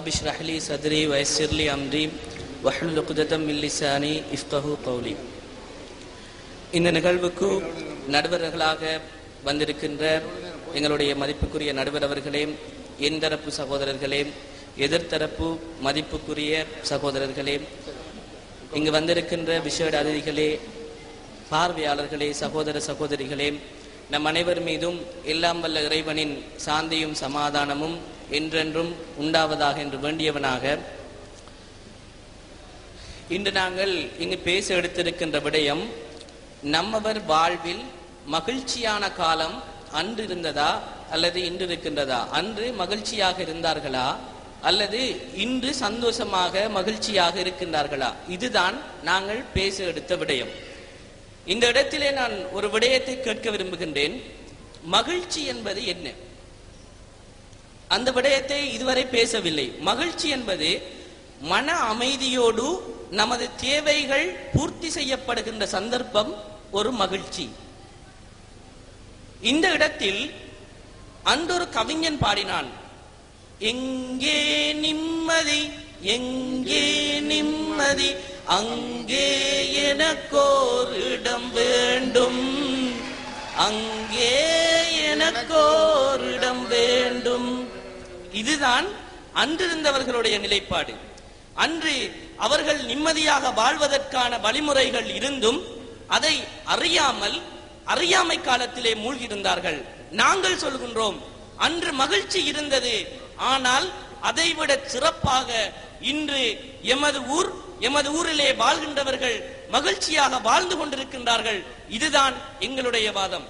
رب اشرح لي صدري ويسر لي أمري واحلل عقدة من لساني يفقهوا قولي இந்த நிகழ்வுக்கு நடுவர்களாக வந்திருக்கின்ற எங்களுடைய மதிப்புக்குரிய நடுவர் அவர்களே எந்தரப்பு சகோதரர்களே எதிர்த்தரப்பு மதிப்புக்குரிய சகோதரர்களே இங்கு வந்திருக்கின்ற விசேட அதிதிகளே பார்வையாளர்களே சகோதர சகோதரிகளே நம் அனைவர் மீதும் எல்லாம் வல்ல இறைவனின் சாந்தியும் சமாதானமும் என்றென்றும் உண்டாவதாக என்று வேண்டியவனாக. இன்று நாங்கள் இங்கு பேச எடுத்திருக்கின்ற விடயம் நம்மவர் வாழ்வில் மகிழ்ச்சியான காலம் அன்று இருந்ததா அல்லது இன்று இருக்கின்றதா? அன்று மகிழ்ச்சியாக இருந்தார்களா? அல்லது இன்று சந்தோஷமாக மகிழ்ச்சியாக இருக்கின்றார்களா? இதுதான் நாங்கள் பேச எடுத்த விடயம். இந்த இடத்திலே நான் ஒரு விடயத்தை கேட்க விரும்புகின்றேன். மகிழ்ச்சி என்பது என்ன? அந்த விடயத்தை இதுவரை பேசவில்லை. மகிழ்ச்சி என்பது மன அமைதியோடு நமது தேவைகள் பூர்த்தி செய்யப்படுகின்ற சந்தர்ப்பம் ஒரு மகிழ்ச்சி. இந்த இடத்தில் அன்றொரு கவிஞன் பாடினான். எங்கே நிம்மதி எங்கே நிம்மதி அங்கே எனக்கோர் இடம் வேண்டும். அங்கே எனக்கோர் இடம் வேண்டும். இதுதான் அன்றிருந்தவர்களுடைய நிலைப்பாடு. அன்று அவர்கள் நிம்மதியாக வாழ்வதற்கான வழிமுறைகள் இருந்தும் அதை அறியாமல் அறியாமை காலத்திலே மூழ்கியிருந்தார்கள். நாங்கள் சொல்கின்றோம் அன்று மகிழ்ச்சி இருந்தது ஆனால் அதைவிட சிறப்பாக இன்று எமது ஊர் எமது ஊரிலே வாழ்கின்றவர்கள் மகிழ்ச்சியாக வாழ்ந்து கொண்டிருக்கின்றார்கள். இதுதான் எங்களுடைய வாதம்.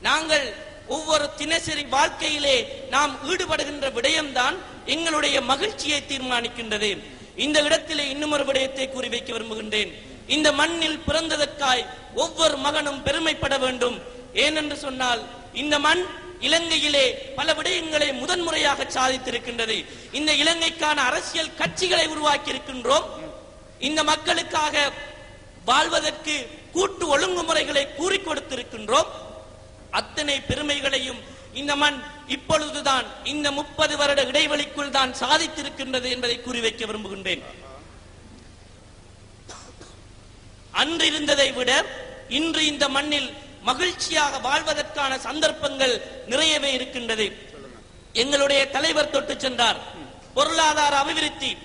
நாங்கள் ஒவ்வொரு தினசரி வாழ்க்கையிலே நாம் ஈடுபடுகின்ற விடயம்தான் எங்களுடைய மகிழ்ச்சியை தீர்மானிக்கின்றது. இந்த இடத்திலே இன்னும் ஒரு விடயத்தை கூறி வைக்க விரும்புகின்றேன். இந்த மண்ணில் பிறந்ததற்காய் ஒவ்வொரு மகனும் பெருமைப்பட வேண்டும். ஏனென்று சொன்னால் இந்த மண் இலங்கையிலே பல விடயங்களை முதன்முறையாக சாதித்திருக்கின்றது. இந்த இலங்கைக்கான அரசியல் கட்சிகளை உருவாக்கி இருக்கின்றோம் இந்த மக்களுக்காக வாழ்வதற்கு கூட்டு ஒழுங்குமுறைகளை கூறி கொடுத்திருக்கின்றோம். அத்தனை பெருமைகளையும் இந்த மண் இப்பொழுதுதான் இந்த முப்பது வருட இடைவெளிக்குள் தான் சாதித்திருக்கின்றது என்பதை கூறி வைக்க விரும்புகின்றேன். அன்று இருந்ததை விட இன்று இந்த மண்ணில் மகிழ்ச்சியாக வாழ்வதற்கான சந்தர்ப்பங்கள் நிறையவே இருக்கின்றது. எங்களுடைய தலைவர் தொட்டு சென்றார். பொருளாதார அபிவிருத்தி.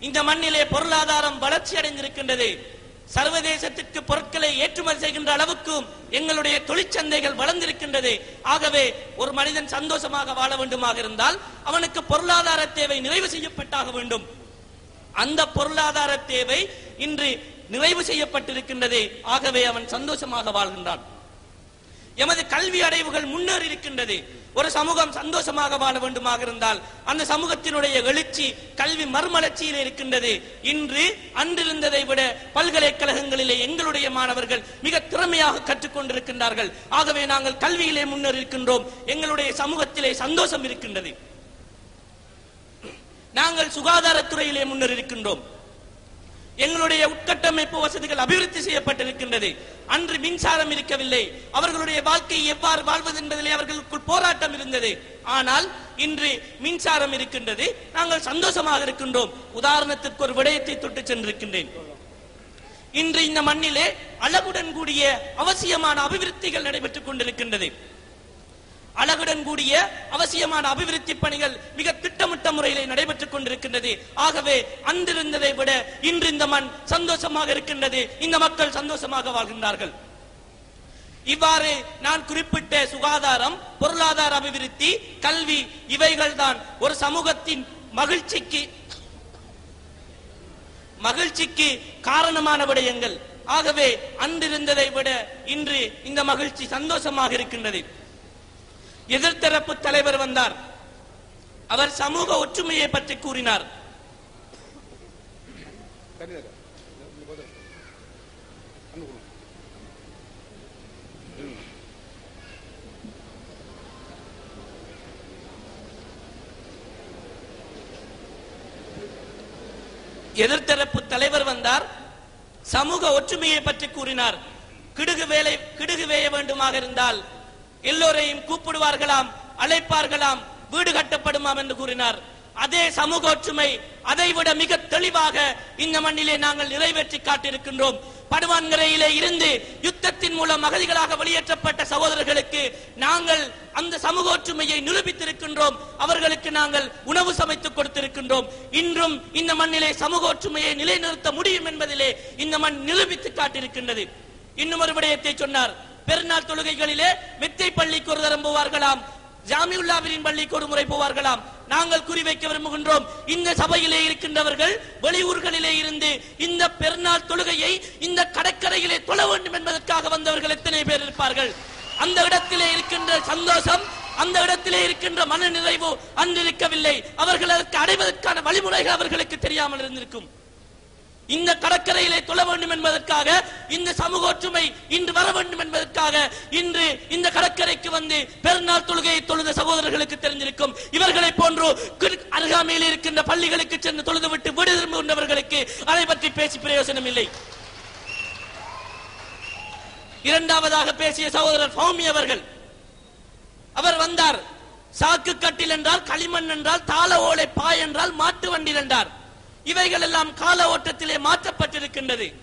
இந்த மண்ணிலே பொருளாதாரம் வளர்ச்சி அடைந்திருக்கின்றது சர்வதேசத்திற்கு பொருட்களை ஏற்றுமதி செய்கின்ற அளவுக்கும் எங்களுடைய தொழிற்சந்தைகள் வளர்ந்திருக்கின்றது. ஆகவே ஒரு மனிதன் சந்தோஷமாக வாழ வேண்டுமாக இருந்தால் அவனுக்கு பொருளாதார தேவை நிறைவு செய்யப்பட்டாக வேண்டும். அந்த பொருளாதார தேவை இன்று நிறைவு செய்யப்பட்டிருக்கின்றது. ஆகவே அவன் சந்தோஷமாக வாழ்கின்றான். எமது கல்வி அடைவுகள் முன்னேறி இருக்கின்றது ஒரு சமூகம் சந்தோஷமாக வாழ வேண்டுமாக இருந்தால் அந்த சமூகத்தினுடைய எழுச்சி கல்வி மறுமலர்ச்சியில் இருக்கின்றது. இன்று அன்றிருந்ததை விட பல்கலைக்கழகங்களிலே எங்களுடைய மாணவர்கள் மிக திறமையாக கற்றுக்கொண்டிருக்கின்றார்கள். ஆகவே நாங்கள் கல்வியிலே முன்னர் இருக்கின்றோம். எங்களுடைய சமூகத்திலே சந்தோஷம் இருக்கின்றது. நாங்கள் சுகாதாரத்துறையிலே முன்னர் இருக்கின்றோம். எங்களுடைய உட்கட்டமைப்பு வசதிகள் அபிவிருத்தி செய்யப்பட்டிருக்கின்றது. அன்று மின்சாரம் இருக்கவில்லை. அவர்களுடைய வாழ்க்கை எவ்வாறு வாழ்வது என்பதிலே அவர்களுக்குள் போராட்டம் இருந்தது. ஆனால் இன்று மின்சாரம் இருக்கின்றது. நாங்கள் சந்தோஷமாக இருக்கின்றோம். உதாரணத்திற்கு ஒரு விடயத்தை தொட்டு சென்றிருக்கின்றேன். இன்று இந்த மண்ணிலே அளவுடன் கூடிய அவசியமான அபிவிருத்திகள் நடைபெற்றுக் கொண்டிருக்கின்றது. அழகுடன் கூடிய அவசியமான அபிவிருத்தி பணிகள் மிக திட்டமிட்ட முறையிலே நடைபெற்றுக் கொண்டிருக்கின்றது. ஆகவே அன்றிருந்ததை விட இன்று இந்த மண் சந்தோஷமாக இருக்கின்றது. இந்த மக்கள் சந்தோஷமாக வாழ்கின்றார்கள். இவ்வாறு நான் குறிப்பிட்ட சுகாதாரம் பொருளாதார அபிவிருத்தி கல்வி இவைகள் தான் ஒரு சமூகத்தின் மகிழ்ச்சிக்கு மகிழ்ச்சிக்கு காரணமான விடயங்கள். ஆகவே அன்றிருந்ததை விட இன்று இந்த மகிழ்ச்சி சந்தோஷமாக இருக்கின்றது. எதிர்த்தரப்பு தலைவர் வந்தார். அவர் சமூக ஒற்றுமையை பற்றி கூறினார். எதிர்த்தரப்பு தலைவர் வந்தார். சமூக ஒற்றுமையை பற்றி கூறினார். கிடுகு வேலை கிடுகு வேய வேண்டுமாக இருந்தால் எல்லோரையும் கூப்பிடுவார்களாம் அழைப்பார்களாம் வீடு கட்டப்படுமாம் என்று கூறினார். அதே சமூக ஒற்றுமை அதைவிட மிக தெளிவாக இந்த மண்ணிலே நாங்கள் நிறைவேற்றி காட்டியிருக்கின்றோம். படுவான்கரையிலே இருந்து யுத்தத்தின் மூலம் அகதிகளாக வெளியேற்றப்பட்ட சகோதரர்களுக்கு நாங்கள் அந்த சமூக ஒற்றுமையை நிரூபித்திருக்கின்றோம். அவர்களுக்கு நாங்கள் உணவு சமைத்து கொடுத்திருக்கின்றோம். இன்றும் இந்த மண்ணிலே சமூக ஒற்றுமையை நிலைநிறுத்த முடியும் என்பதிலே இந்த மண் நிரூபித்து காட்டியிருக்கின்றது. இன்னும் ஒரு விடயத்தை சொன்னார். பெருநாள் தொழுகைகளிலே மெத்தை பள்ளிக்கு ஒரு தரம் போவார்களாம். ஜாமியுல்லாவின் பள்ளிக்கு ஒரு முறை போவார்களாம். நாங்கள் குறிவைக்க விரும்புகின்றோம். இந்த சபையிலே இருக்கின்றவர்கள் வெளியூர்களிலே இருந்து இந்த பெருநாள் தொழுகையை இந்த கடற்கரையிலே தொழ வேண்டும் என்பதற்காக வந்தவர்கள் எத்தனை பேர் இருப்பார்கள்? அந்த இடத்திலே இருக்கின்ற சந்தோஷம் அந்த இடத்திலே இருக்கின்ற மன நிறைவு அன்றிருக்கவில்லை. அவர்கள் அதற்கு அடைவதற்கான வழிமுறைகள் அவர்களுக்கு தெரியாமல் இருந்திருக்கும். இந்த கடற்கரையிலே தொழ வேண்டும் என்பதற்காக இந்த சமூக ஒற்றுமை இன்று வர வேண்டும் என்பதற்காக இன்று இந்த கடற்கரைக்கு வந்து பெருநாள் தொழுகையை தொழுத சகோதரர்களுக்கு தெரிஞ்சிருக்கும். இவர்களை போன்று அருகாமையில் இருக்கின்ற பள்ளிகளுக்கு சென்று தொழுது விட்டு வீடு திரும்புகின்றவர்களுக்கு அதை பற்றி பேசி பிரயோசனம் இல்லை. இரண்டாவதாக பேசிய சகோதரர் பௌமி அவர்கள் அவர் வந்தார். சாக்கு கட்டில் என்றால் களிமண் என்றால் தாள ஓலை பாய் என்றால் மாட்டு வண்டில் என்றார். இவைகள் எல்லாம் கால ஓட்டத்திலே மாற்றப்பட்டிருக்கின்றது.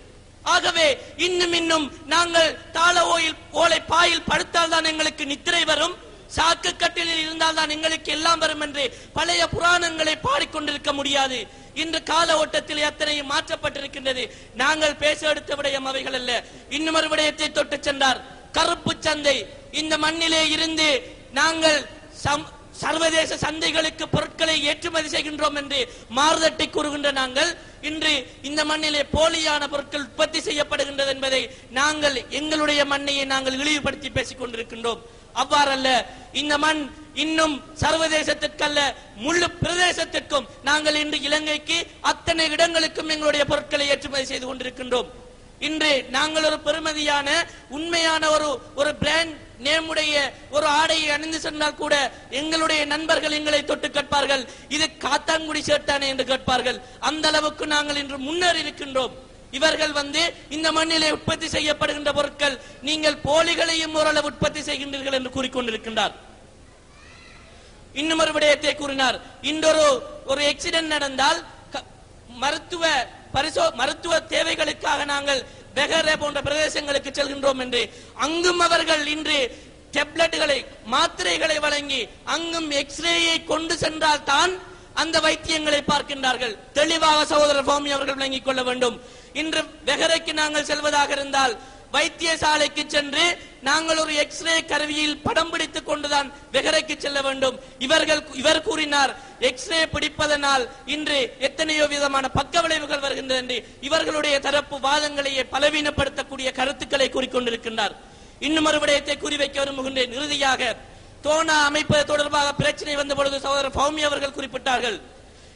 ஆகவே இன்னும் இன்னும் நாங்கள் தாள ஓயில் ஓலை பாயில் படுத்தால் தான் எங்களுக்கு நித்திரை வரும். சாக்கு கட்டிலில் இருந்தால் தான் எங்களுக்கு எல்லாம் வரும் என்று பழைய புராணங்களை பாடிக்கொண்டிருக்க முடியாது. இன்று கால ஓட்டத்தில் அத்தனையும் மாற்றப்பட்டிருக்கின்றது. நாங்கள் பேச எடுத்த விடயம் அவைகள் அல்ல. இன்னும் ஒரு விடயத்தை தொட்டு சென்றார். கருப்பு சந்தை. இந்த மண்ணிலே இருந்து நாங்கள் சம்- சர்வதேச சந்தைகளுக்கு பொருட்களை ஏற்றுமதி செய்கின்றோம் என்று மாறுதட்டை கூறுகின்ற நாங்கள் இன்று இந்த மண்ணிலே போலியான பொருட்கள் உற்பத்தி செய்யப்படுகின்றது என்பதை நாங்கள் எங்களுடைய மண்ணையை நாங்கள் இழிவுபடுத்தி பேசிக் கொண்டிருக்கின்றோம் அவ்வாறல்ல இந்த மண் இன்னும் சர்வதேசத்திற்கல்ல முழு பிரதேசத்திற்கும் நாங்கள் இன்று இலங்கைக்கு அத்தனை இடங்களுக்கும் எங்களுடைய பொருட்களை ஏற்றுமதி செய்து கொண்டிருக்கின்றோம். இன்று நாங்கள் ஒரு பெருமதியான உண்மையான ஒரு ஒரு பிராண்ட் நேமுடைய ஒரு ஆடையை அணிந்து சென்றால் கூட எங்களுடைய நண்பர்கள் எங்களை தொட்டு கேட்பார்கள். இது காத்தாங்குடி சேர்த்தானே என்று கேட்பார்கள். அந்த அளவுக்கு நாங்கள் இன்று முன்னர் இருக்கின்றோம். இவர்கள் வந்து இந்த மண்ணிலே உற்பத்தி செய்யப்படுகின்ற பொருட்கள் நீங்கள் போலிகளையும் ஓரளவு உற்பத்தி செய்கின்றீர்கள் என்று கூறிக்கொண்டிருக்கின்றார். இன்னும் ஒரு விடயத்தை கூறினார். இன்றொரு ஒரு எக்ஸிடென்ட் நடந்தால் க- மருத்துவ பரிசோ மருத்துவ தேவைகளுக்காக நாங்கள் பெஹரே போன்ற பிரதேசங்களுக்கு செல்கின்றோம் என்று அங்கும் அவர்கள் இன்று டெப்லெட்டுகளை மாத்திரைகளை வழங்கி அங்கும் எக்ஸ்ரேயை கொண்டு சென்றால் தான் அந்த வைத்தியங்களை பார்க்கின்றார்கள். தெளிவாக சகோதரர் பௌமி அவர்கள் விளங்கிக் கொள்ள வேண்டும். இன்று வெகரைக்கு நாங்கள் செல்வதாக இருந்தால் வைத்தியசாலைக்கு சென்று நாங்கள் ஒரு எக்ஸ்ரே கருவியில் படம் பிடித்துக் கொண்டுதான் வெகரைக்கு செல்ல வேண்டும். இவர்கள் இவர் கூறினார் எக்ஸ்ரே பிடிப்பதனால் இன்று எத்தனையோ விதமான பக்க விளைவுகள் வருகின்றன என்று இவர்களுடைய தரப்பு வாதங்களையே பலவீனப்படுத்தக்கூடிய கருத்துக்களை கூறிக்கொண்டிருக்கின்றார். இன்னும் ஒரு விடயத்தை குறிவைக்க விரும்புகின்றேன். இறுதியாக தோனா அமைப்பது தொடர்பாக பிரச்சனை வந்த பொழுது சகோதரர் பௌமி அவர்கள் குறிப்பிட்டார்கள்.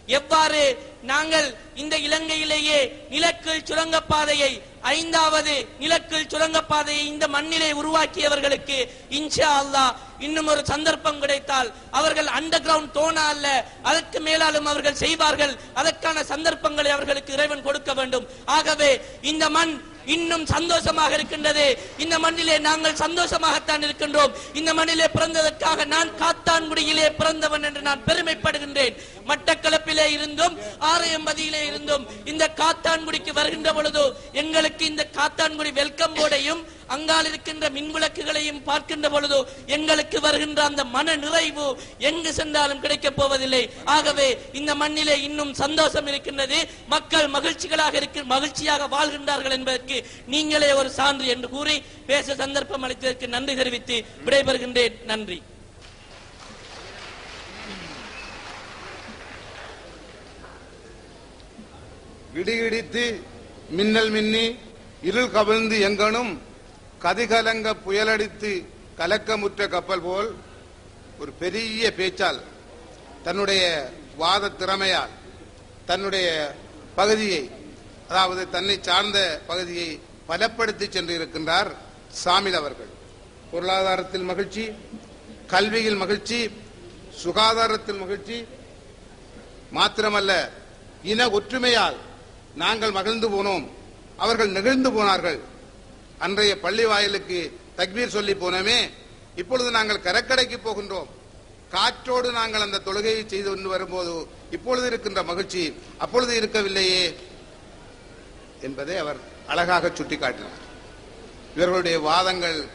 எவ்வாறு நாங்கள் இந்த இலங்கையிலேயே நிலக்கீழ் சுரங்கப்பாதையை ஐந்தாவது நிலக்கீழ் சுரங்கப்பாதையை இந்த மண்ணிலே உருவாக்கியவர்களுக்கு இன்ஷா அல்லா இன்னும் ஒரு சந்தர்ப்பம் கிடைத்தால் அவர்கள் அண்டர் கிரவுண்ட் தோணா அல்ல அதற்கு மேலாலும் அவர்கள் செய்வார்கள். அதற்கான சந்தர்ப்பங்களை அவர்களுக்கு இறைவன் கொடுக்க வேண்டும். ஆகவே இந்த மண் இன்னும் சந்தோஷமாக இருக்கின்றது. இந்த மண்ணிலே நாங்கள் சந்தோஷமாகத்தான் இருக்கின்றோம். இந்த மண்ணிலே பிறந்ததற்காக நான் காத்தான்குடியிலே பிறந்தவன் என்று நான் பெருமைப்படுகின்றேன். மட்டக்களப்பிலே இருந்தும் ஆரையம்பதியிலே இருந்தும் இந்த காத்தான்குடிக்கு வருகின்ற பொழுது எங்களுக்கு இந்த காத்தான்குடி வெல்கம் போர்டையும் அங்கால் இருக்கின்ற மின் விளக்குகளையும் பார்க்கின்ற பொழுது எங்களுக்கு வருகின்ற அந்த மன நிறைவு எங்கு சென்றாலும் கிடைக்கப் போவதில்லை. ஆகவே இந்த மண்ணிலே இன்னும் சந்தோஷம் இருக்கின்றது. மக்கள் மகிழ்ச்சிகளாக இருக்க மகிழ்ச்சியாக வாழ்கின்றார்கள் என்பதற்கு நீங்களே ஒரு சான்று என்று கூறி பேச சந்தர்ப்பம் அளித்ததற்கு நன்றி தெரிவித்து விடைபெறுகின்றேன். நன்றி. விடி இடித்து மின்னல் மின்னி இருள் கவிழ்ந்து எங்கனும் கதிகலங்க புயலடித்து கலக்கமுற்ற கப்பல் போல் ஒரு பெரிய பேச்சால் தன்னுடைய வாத திறமையால் தன்னுடைய பகுதியை அதாவது தன்னை சார்ந்த பகுதியை பலப்படுத்தி சென்றிருக்கின்றார் சாமில் அவர்கள். பொருளாதாரத்தில் மகிழ்ச்சி கல்வியில் மகிழ்ச்சி சுகாதாரத்தில் மகிழ்ச்சி மாத்திரமல்ல இன ஒற்றுமையால் நாங்கள் மகிழ்ந்து போனோம். அவர்கள் நெகிழ்ந்து போனார்கள். அன்றைய பள்ளி வாயிலுக்கு தக்பீர் சொல்லி போனோமே இப்பொழுது நாங்கள் கரக்கடைக்கு போகின்றோம். காற்றோடு நாங்கள் அந்த தொழுகையை செய்து கொண்டு வரும்போது இப்பொழுது இருக்கின்ற மகிழ்ச்சி அப்பொழுது இருக்கவில்லையே என்பதை அவர் அழகாக சுட்டிக்காட்டினார். இவர்களுடைய வாதங்கள்